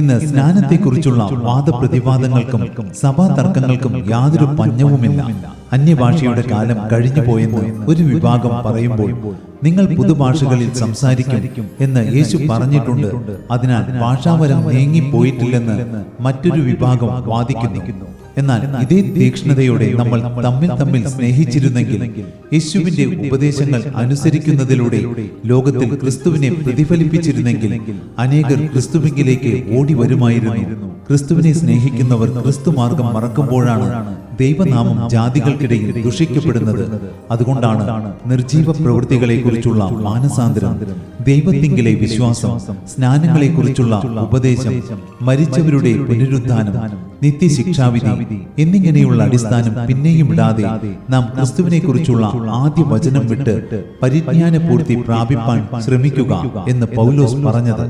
ഇന്ന് സ്നാനത്തെക്കുറിച്ചുള്ള വാദപ്രതിവാദങ്ങൾക്കും സഭാ തർക്കങ്ങൾക്കും യാതൊരു പഞ്ഞവുമില്ല. അന്യഭാഷയുടെ കാലം കഴിഞ്ഞുപോയെന്ന് ഒരു വിഭാഗം പറയുമ്പോൾ നിങ്ങൾ പുതുഭാഷകളിൽ സംസാരിക്കും എന്ന് യേശു പറഞ്ഞിട്ടുണ്ട്. അതിനാൽ ഭാഷാവരം നീങ്ങിപ്പോയിട്ടില്ലെന്ന് മറ്റൊരു വിഭാഗം വാദിക്കുന്നു. എന്നാൽ ഇതേ തീക്ഷ്ണതയോടെ നമ്മൾ തമ്മിൽ തമ്മിൽ സ്നേഹിച്ചിരുന്നെങ്കിൽ യേശുവിന്റെ ഉപദേശങ്ങൾ അനുസരിക്കുന്നതിലൂടെ ലോകത്തിൽ ക്രിസ്തുവിനെ പ്രതിഫലിപ്പിച്ചിരുന്നെങ്കിൽ അനേകർ ക്രിസ്തുവിങ്കിലേക്ക് ഓടി വരുമായിരുന്നു ക്രിസ്തുവിനെ സ്നേഹിക്കുന്നവർ ക്രിസ്തു മാർഗം മറക്കുമ്പോഴാണ് ദൈവനാമം ജാതികൾക്കിടയിൽ ദുഷിക്കപ്പെടുന്നത്. അതുകൊണ്ടാണ് നിർജീവ പ്രവൃത്തികളെ കുറിച്ചുള്ള മാനസാന്തരം ദൈവത്തിങ്കിലെ വിശ്വാസം സ്നാനങ്ങളെ കുറിച്ചുള്ള ഉപദേശം മരിച്ചവരുടെ പുനരുദ്ധാനം നിത്യശിക്ഷാവിധി എന്നിങ്ങനെയുള്ള അടിസ്ഥാനം പിന്നെയും ഇടാതെ നാം ക്രിസ്തുവിനെ കുറിച്ചുള്ള ആദ്യ വചനം വിട്ട് പരിജ്ഞാന പൂർത്തി പ്രാപിപ്പാൻ ശ്രമിക്കുക എന്ന് പൗലോസ് പറഞ്ഞത്.